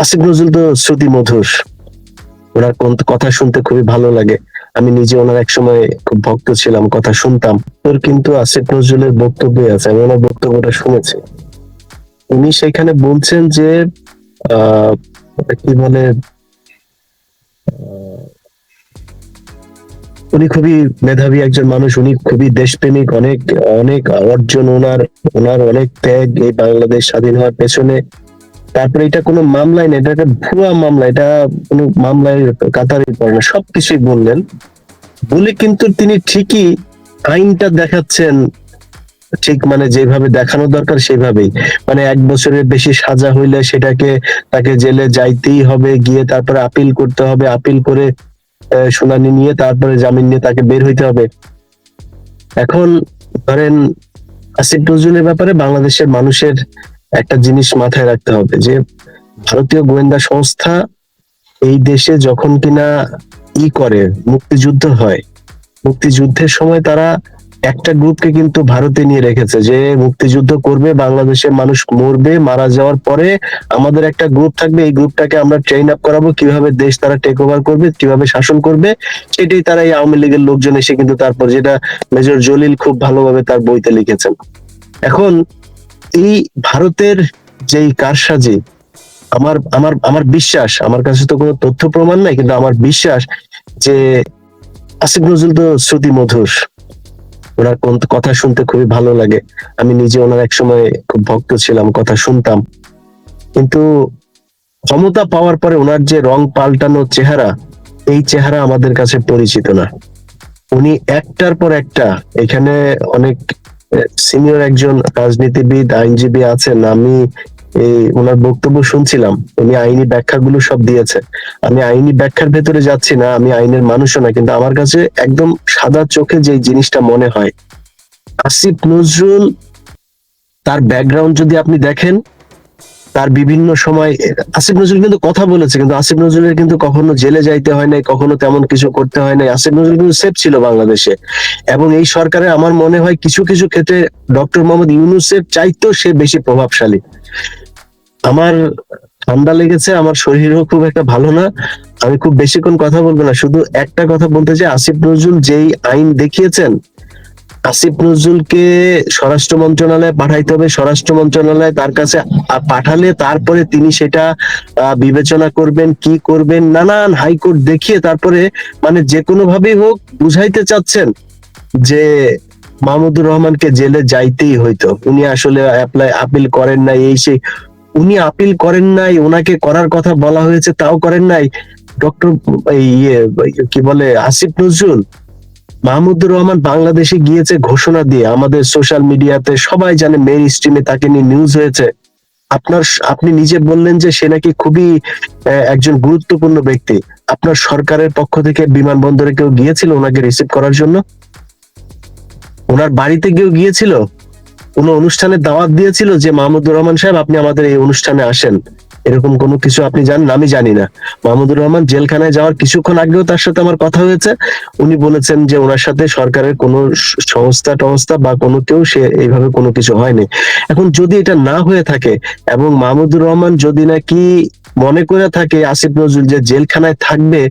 আসিফ নজরুল তো শ্রুতি মধুর। ওনার কথা শুনতে খুবই ভালো লাগে। আমি নিজে ওনার এক সময় খুব ভক্ত ছিলাম, কথা শুনতাম। তোর কিন্তু আসিফ নজরুলের বক্তব্য আছে, আমি ওনার বক্তব্যটা শুনেছি। উনি সেখানে বলছেন যে কি বলে উনি খুবই মেধাবী একজন মানুষ, উনি খুবই দেশপ্রেমিক, অনেক অনেক অর্জন ওনার ওনার অনেক ত্যাগ এই বাংলাদেশ স্বাধীন হওয়ার পেছনে। তারপরে এটা কোনো মামলায় না, এটা একটা ভুয়া মামলা, এটা কোনো মামলায় কাতারে পড়ে না, সবকিছুই বললেন। বলে কিন্তু তিনি ঠিকই আইনটা দেখাচ্ছেন, ঠিক মানে যেভাবে দেখানো দরকার সেভাবেই। মানে এক বছরের বেশি সাজা হইলে সেটাকে তাকে জেলে যাইতেই হবে, গিয়ে তারপরে আপিল করতে হবে, আপিল করে শুনানি নিয়ে তারপরে জামিন নিয়ে তাকে বের হইতে হবে। এখন ধরেন, আসিফ নজরুলের ব্যাপারে বাংলাদেশের মানুষের একটা জিনিস মাথায় রাখতে হবে যে ভারতীয় গোয়েন্দা সংস্থা এই দেশে যখন কিনা ই করে, মুক্তিযুদ্ধ হয়, মুক্তিযুদ্ধের সময় তারা একটা গ্রুপকে কিন্তু ভারতে নিয়ে রেখেছে যে মুক্তিযুদ্ধ করবে, বাংলাদেশের মানুষ মরবে, মারা যাওয়ার পরে আমাদের একটা গ্রুপ থাকবে, এই গ্রুপটাকে আমরা ট্রেন আপ করাবো, কীভাবে দেশ তারা টেক ওভার করবে, কীভাবে শাসন করবে, সেটাই তারা এই আওয়ামী লীগের লোকজন এসে কিন্তু তারপর যেটা মেজর জলিল খুব ভালোভাবে তার বইতে লিখেছেন। এখন এই ভারতের যেই কারসাজি, আমার আমার আমার বিশ্বাস, আমার কাছে তো কোনো তথ্য প্রমাণ নাই, কিন্তু আমার বিশ্বাস যে আসিফ নজরুল তো শ্রুতি মধুর। ওনার কথা শুনতে খুবই ভালো লাগে। আমি নিজে ওনার এক সময় খুব ভক্ত ছিলাম, কথা শুনতাম। কিন্তু ক্ষমতা পাওয়ার পরে ওনার যে রং পাল্টানো চেহারা, এই চেহারা আমাদের কাছে পরিচিত না। উনি একটার পর একটা এখানে অনেক সিনিয়র একজন রাজনীতিবিদ, আইনজীবী আছেন। আমি এই ওনার বক্তব্য শুনছিলাম। উনি আইনি ব্যাখ্যাগুলো সব দিয়েছে। আমি আইনি ব্যাখ্যার ভেতরে যাচ্ছি না, আমি আইনের মানুষও না, কিন্তু আমার কাছে একদম সাদা চোখে যে জিনিসটা মনে হয়, আসিফ নজরুল, তার ব্যাকগ্রাউন্ড যদি আপনি দেখেন তার বিভিন্ন সময়, আসিফ নজরুল কিন্তু কথা বলেছে, কিন্তু আসিফ নজরুলের কিন্তু কখনো জেলে যাইতে হয় নাই, কখনো তেমন কিছু করতে হয় নাই। আসিফ নজরুল কিন্তু সেফ ছিল বাংলাদেশে। এবং এই সরকারে আমার মনে হয় কিছু কিছু ক্ষেত্রে ডক্টর মোহাম্মদ ইউনুসের চাইতেও সে বেশি প্রভাবশালী। আমার ঠান্ডা লেগেছে, আমার শরীরও খুব একটা ভালো না। আমি খুব বেশিক্ষণ কথা বলব না, শুধু একটা কথা বলতে চাই, আসিফ নজরুল যেই আইন দেখিয়েছেন আসিফ নজরুলকে স্বরাষ্ট্র মন্ত্রণালয়ে পাঠাইতে হবে। স্বরাষ্ট্র মন্ত্রণালয় তার কাছে পাঠালে তারপরে তিনি সেটা বিবেচনা করবেন, কি করবেন, নানান হাইকোর্ট দেখিয়ে তারপরে মানে যে কোনো ভাবেই হোক বুঝাইতে চাচ্ছেন যে মাহমুদুর রহমানকে জেলে যাইতেই হইতো। উনি আসলে অ্যাপ্লাই আপিল করেন নাই, এই সেই, উনি আপিল করেন নাই ওনাকে করার কথা বলা হয়েছে, তাও করেন নাই। ডক্টর ইয়ে কি বলে, আসিফ নজরুল মাহমুদুর রহমান বাংলাদেশে গিয়েছে ঘোষণা দিয়ে। আমাদের সোশ্যাল মিডিয়াতে সবাই জানে মেইন স্ট্রিমে তাকে নিয়ে নিউজ হয়েছে। আপনার আপনি নিজে বললেন যে সে নাকি খুবই একজন গুরুত্বপূর্ণ ব্যক্তি। আপনার সরকারের পক্ষ থেকে বিমানবন্দরে কেউ গিয়েছিল ওনাকে রিসিভ করার জন্য? ওনার বাড়িতে কেউ গিয়েছিল? কোন অনুষ্ঠানে দাওয়াত দিয়েছিল যে মাহমুদুর রহমান সাহেব, আপনি আমাদের এই অনুষ্ঠানে আসেন। এরকম কোনো কিছু আপনি জানেন? আমি জানি না। মাহমুদুর রহমান জেলখানায় যাওয়ার কিছুক্ষণ আগেও তার সাথে আমার কথা হয়েছে। উনি বলেছেন যে ওনার সাথে সরকারের কোনো সংস্থা টংস্থা বা কোনো কেউ সে এইভাবে কোনো কিছু হয়নি। এখন যদি এটা না হয়ে থাকে এবং মাহমুদুর রহমান যদি নাকি মনে করে থাকে আসিফ নজরুল যে জেলখানায় থাকবে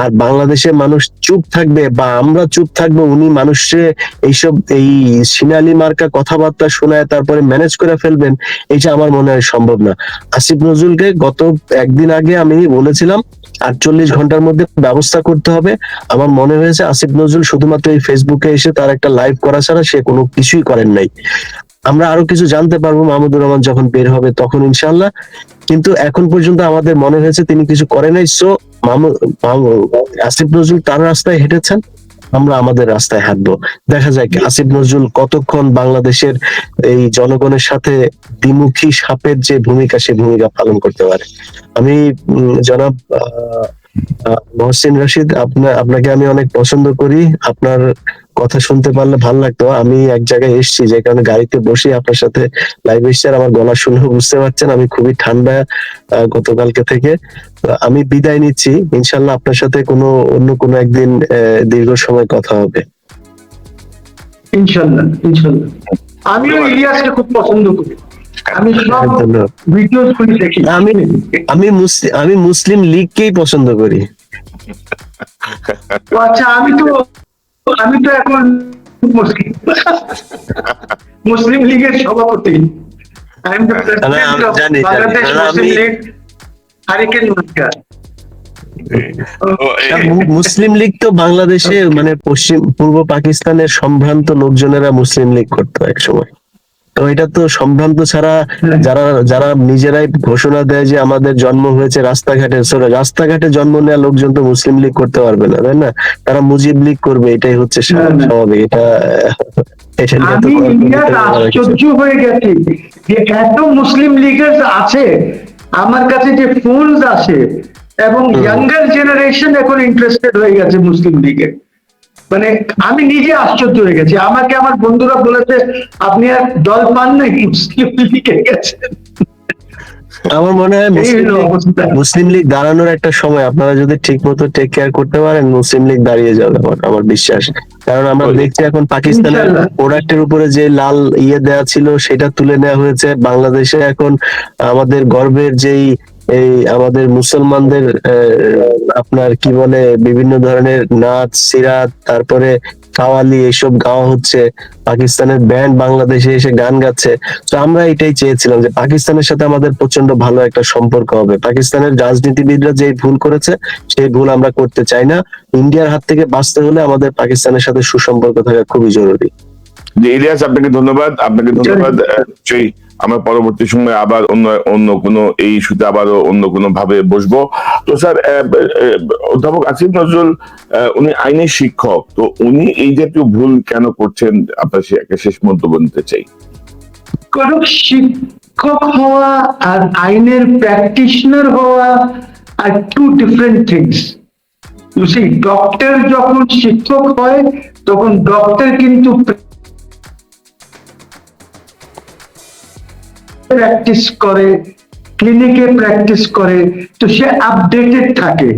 আর বাংলাদেশের মানুষ চুপ থাকবে বা আমরা চুপ থাকব, উনি মানুষে এইসব এই সিনালি মার্কা কথাবার্তা শোনায় তারপরে ম্যানেজ করে ফেলবেন, এটা আমার মনে হয় সম্ভব না। আসিফ নজরুলকে গত একদিন আগে আমি বলেছিলাম, আটচল্লিশ ঘণ্টার মধ্যে ব্যবস্থা করতে হবে। আমার মনে হয়েছে আসিফ নজরুল শুধুমাত্র এই ফেসবুকে এসে তার একটা লাইভ করা ছাড়া সে কোনো কিছুই করেন নাই। আমরা আরও কিছু জানতে পারব, মাহমুদুর রহমান যখন বের হবে তখন ইনশাল্লাহ কিন্তু এখন পর্যন্ত আমাদের মনে হয়েছে তিনি কিছু করে নাই। সো আসিফ নজরুল তার রাস্তায় হেঁটেছেন। আমরা আমাদের রাস্তায় হাঁটবো। দেখা যাক আসিফ নজরুল কতক্ষণ বাংলাদেশের এই জনগণের সাথে দ্বিমুখী সাপের যে ভূমিকা, সে ভূমিকা পালন করতে পারে? আমি জনাব মহসিন রশিদ আপনার আপনাকে আমি অনেক পছন্দ করি। আপনার কথা শুনতে পারলে ভালো লাগতো। আমি এক জায়গায় এসেছি, যে কারণে গাড়িতে বসে আপনার সাথে লাইভ এসছি আর আমার গলা শুনেও বুঝতে পারছেন। আমি খুবই ঠান্ডা গতকালকে থেকে। আমি বিদায় নিচ্ছি। ইনশাল্লাহ আপনার সাথে কোনো, অন্য কোনো একদিন দীর্ঘ সময় কথা হবে। ইনশাল্লাহ ইনশাল্লাহ আমিও ইলিয়াসকে খুব পছন্দ করি। আমি সব ধন্যবাদ। ভিডিওস দেখি। আমি আমি মুসলিম আমি মুসলিম লীগকেই পছন্দ করি? আচ্ছা আমি তো আমি তো এখন মুসলিম। মুসলিম লীগের সভাপতি। মুসলিম লীগ তো বাংলাদেশে মানে পশ্চিম পূর্ব পাকিস্তানের সম্ভ্রান্ত লোকজনেরা মুসলিম লীগ করতো এক সময়। তো এটা তো সম্ভ্রান্ত ছাড়া যারা যারা নিজেরাই ঘোষণা দেয় যে আমাদের জন্ম হয়েছে রাস্তাঘাটে রাস্তাঘাটে জন্ম নেওয়া লোকজন তো মুসলিম লীগ করতে পারবে না তাই না? তারা মুজিব লীগ করবে এটাই হচ্ছে। স্বাভাবিক এটা এটা আশ্চর্য হয়ে গেছি যে এত মুসলিম লিগার্স আছে আমার কাছে যে ফোনস আসে এবং ইয়াঙ্গার জেনারেশন এখন ইন্টারেস্টেড হয়ে গেছে মুসলিম লীগে মানে আমি নিজে আশ্চর্য হয়ে গেছি। আমাকে আমার বন্ধুরা বলেছে আপনি আর দল পান নাই মুসলিম লীগে গেছেন। আমার মনে হয় মুসলিম লীগ দাঁড়ানোর একটা সময় আপনারা যদি ঠিক মতো টেক কেয়ার করতে পারেন মুসলিম লীগ দাঁড়িয়ে যাবে আমার আমার বিশ্বাস। কারণ আমরা দেখছি এখন পাকিস্তানের। প্রোডাক্টের উপরে যে লাল ইয়ে দেওয়া ছিল সেটা তুলে নেওয়া হয়েছে। বাংলাদেশে এখন আমাদের গর্বের যেই এই আমাদের মুসলমানদের আপনার কি বলে বিভিন্ন ধরনের নাচ সিরাত তারপরে কাওয়ালি এসব গাওয়া হচ্ছে। পাকিস্তানের ব্যান্ড বাংলাদেশে এসে গান গাচ্ছে। তো আমরা এটাই চেয়েছিলাম যে পাকিস্তানের সাথে আমাদের প্রচণ্ড ভালো একটা সম্পর্ক হবে। পাকিস্তানের রাজনীতিবিদরা যে ভুল করেছে সেই ভুল আমরা করতে চাই না। ইন্ডিয়ার হাত থেকে বাঁচতে হলে আমাদের পাকিস্তানের সাথে সুসম্পর্ক থাকা খুবই জরুরি। ইলিয়াস আপনাকে ধন্যবাদ। আপনাকে ধন্যবাদ আমরা পরবর্তী সময় আবার অন্য অন্য কোনো এই ইস্যুতে আবারও অন্য কোনো ভাবে বসবো। তো স্যার অধ্যাপক আসিফ নজরুল উনি আইনের শিক্ষক। তো উনি এই জাতীয় ভুল কেন করছেন, আপনার সে একটা শেষ মন্তব্য নিতে চাই। শিক্ষক হওয়া আর আইনের প্র্যাকটিশনার হওয়া আর টু ডিফারেন্ট থিংস ডক্টর যখন শিক্ষক হয়, তখন ডক্টর কিন্তু প্র্যাকটিস করে ক্লিনিকে প্র্যাকটিস করে, তো সে আপডেটেড থাকে।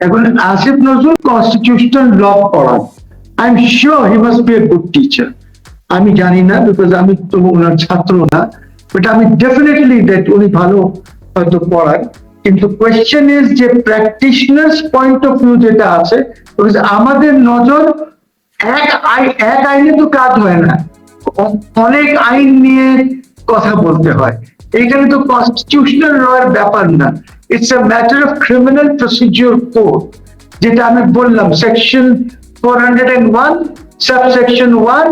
এখন আসিফ নজরুল কনস্টিটিউশনাল ল পড়ান I am sure he must be a good teacher আমি জানি না বিকজ আমি তো ওনার ছাত্র না। বাট আমি ডেফিনেটলি দ্যাট উনি ভালো হয়তো পড়ান কিন্তু কোয়েশ্চেন ইজ যে প্র্যাকটিশনার্স পয়েন্ট অফ ভিউ যেটা আছে আমাদের নজর এক আই- এক আইনে তো কাজ হয় না। অনেক আইন নিয়ে কথা বলতে হয়। এখানে তো কনস্টিটিউশনাল ল এর ব্যাপার না। It's a matter of criminal procedure code যেটা আমি বললাম section four hundred and one subsection one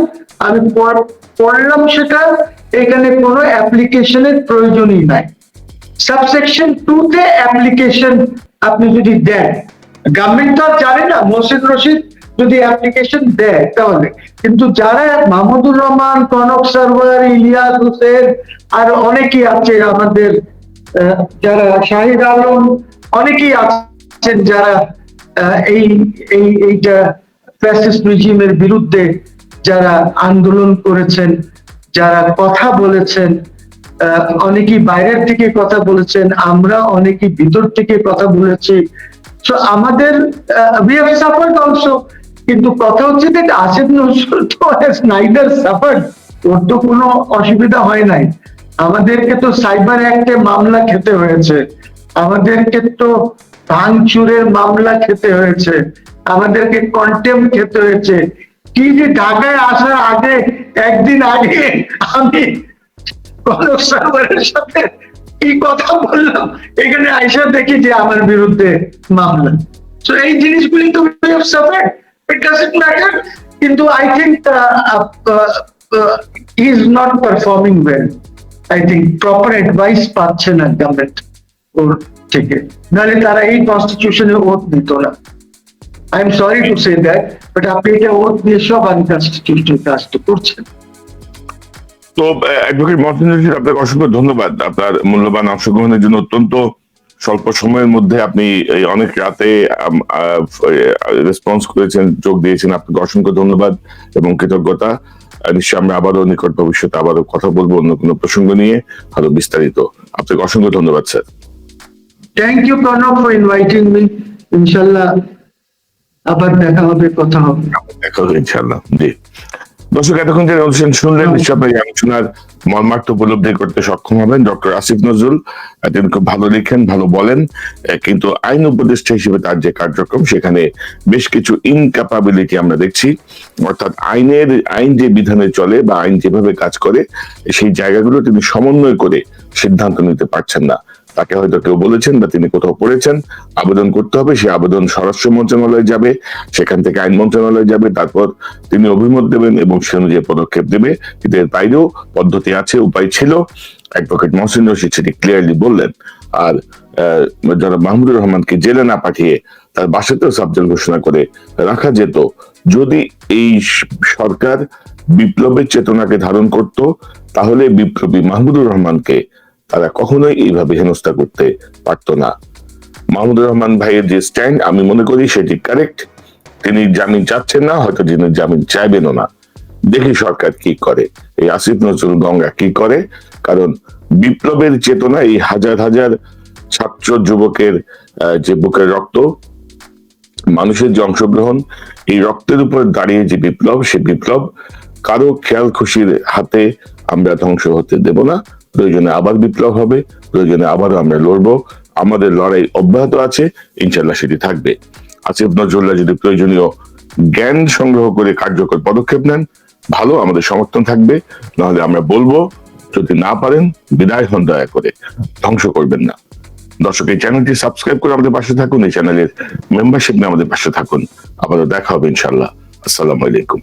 আমি পড়লাম সেটা, এখানে কোনো অ্যাপ্লিকেশনের প্রয়োজনই নাই। সাবসেকশন টু তে অ্যাপ্লিকেশন আপনি যদি দেন গভর্নমেন্ট তো আর জানে না মসজিদ রশিদ যদি অ্যাপ্লিকেশন দেয় তাহলে। কিন্তু যারা মাহমুদুর রহমান, কনক সারওয়ার, ইলিয়াস হোসেন আর অনেকেই আছে আমাদের যারা শাহিদ আলম, অনেকেই আছেন যারা এই এই, এইটা ফ্যাসিস্ট রিজিমের বিরুদ্ধে যারা আন্দোলন করেছেন, যারা কথা বলেছেন অনেকেই বাইরের থেকে কথা বলেছেন, আমরা অনেকেই ভিতর থেকে কথা বলেছি। তো আমাদের উই হ্যাভ সাফার্ড অলসো কিন্তু কথা হচ্ছে যে আসিফ নজরুল তো হ্যাজ নাইদার সাফার্ড, ওর তো কোনো অসুবিধা হয় নাই। আমাদেরকে তো সাইবার অ্যাক্টে মামলা খেতে হয়েছে। আমাদেরকে তো ভাঙচুরের মামলা খেতে হয়েছে। আমাদেরকে কন্টেম খেতে হয়েছে। কি যে ঢাকায় আসার আগে, একদিন আগে আমি সাথে কি কথা বললাম, এখানে আইসা দেখি যে আমার বিরুদ্ধে মামলা। তো এই জিনিসগুলি তো সাফার্ড ইট ডাজন্ট ম্যাটার কিন্তু I think is not performing well I think proper advice পাচ্ছে না গভর্নমেন্ট ওর থেকে। নাহলে তারা এই কনস্টিটিউশনে ওট দিত না। I am sorry to say that but আপনি এটা ওট দিয়ে সব আনকনস্টিটিউশনাল কাজটা করছেন। তো অ্যাডভোকেট মহসিন রশিদ, আপনাকে অসংখ্য ধন্যবাদ। আপনার মূল্যবান অংশগ্রহণের জন্য অত্যন্ত স্বল্প সময়ের মধ্যে আপনি অনেক রাতে রেসপন্স করেছেন যোগ দিয়েছেন। আপনাকে অসংখ্য ধন্যবাদ এবং কৃতজ্ঞতা। আহ, নিশ্চয়ই আমরা আবারও নিকট ভবিষ্যতে আবারও কথা বলব অন্য কোনো প্রসঙ্গ নিয়ে। আরও বিস্তারিত। আপনাকে অসংখ্য ধন্যবাদ sir. Thank you Pranab for inviting me ইনশাল্লাহ আবার দেখা হবে কথা হবে। দেখা হবে ইনশাল্লাহ। জি। দর্শক এতক্ষণ যে অনুষ্ঠান শুনলেন নিশ্চয় আপনার এই আলোচনার মর্মার্থ উপলব্ধি করতে সক্ষম হবেন ডক্টর আসিফ নজরুল। তিনি খুব ভালো লিখেন ভালো বলেন কিন্তু আইন উপদেষ্টা হিসেবে তার যে কার্যক্রম সেখানে বেশ কিছু ইনক্যাপাবিলিটি আমরা দেখছি। অর্থাৎ আইনের আইন যে বিধানে চলে বা আইন যেভাবে কাজ করে সেই জায়গাগুলো তিনি সমন্বয় করে সিদ্ধান্ত নিতে পারছেন না। তাকে হয়তো কেউ বলেছেন বা তিনি কোথাও পড়েছেন, আবেদন করতে হবে, সে আবেদন স্বরাষ্ট্র মন্ত্রণালয়ে যাবে, সেখান থেকে আইন মন্ত্রণালয়ে যাবে, তারপর তিনি অভিমত দেবেন এবং সে অনুযায়ী পদক্ষেপ দেবে। কিন্তু এর বাইরেও পদ্ধতি আছে, উপায় ছিল। অ্যাডভোকেট মহসিন রশিদ সেটি ক্লিয়ারলি বললেন। আর যারা মাহমুদুর রহমানকে জেলে না পাঠিয়ে তার বাসাতেও সাবজেক্ট ঘোষণা করে রাখা যেত। যদি এই সরকার বিপ্লবের চেতনাকে ধারণ করত, তাহলে বিপ্লবী মাহমুদুর রহমানকে তারা কখনোই এইভাবে হেনস্থা করতে পারতো না। মাহমুদুর রহমান ভাইয়ের যে স্ট্যান্ড আমি মনে করি সেটি কারেক্ট তিনি জামিন চাচ্ছেন না, হয়তো যিনি জামিন চাইবেনও না। দেখি সরকার কি করে। এই আসিফ নজরুল গঙ্গা কি করে? কারণ বিপ্লবের চেতনা এই হাজার হাজার ছাত্র যুবকের যে বুকের রক্ত, মানুষের যে অংশগ্রহণ, এই রক্তের উপর দাঁড়িয়ে যে বিপ্লব, সে বিপ্লব, কারও খেয়াল খুশির হাতে আমরা ধ্বংস হতে দেব না। প্রয়োজনে আবার বিপ্লব হবে, প্রয়োজনে আবারও আমরা লড়বো। আমাদের লড়াই অব্যাহত আছে ইনশাল্লাহ সেটি থাকবে। আসিফ নজরুল্লাহ যদি প্রয়োজনীয় জ্ঞান সংগ্রহ করে কার্যকর পদক্ষেপ নেন, ভালো আমাদের সমর্থন থাকবে। নাহলে আমরা বলব, যদি না পারেন, বিদায় হন দয়া করে, ধ্বংস করবেন না। দর্শক, এই চ্যানেলটি সাবস্ক্রাইব করে আমাদের পাশে থাকুন, এই চ্যানেলের মেম্বারশিপ নিয়ে আমাদের পাশে থাকুন। আবারও দেখা হবে ইনশাল্লাহ আসসালামু আলাইকুম।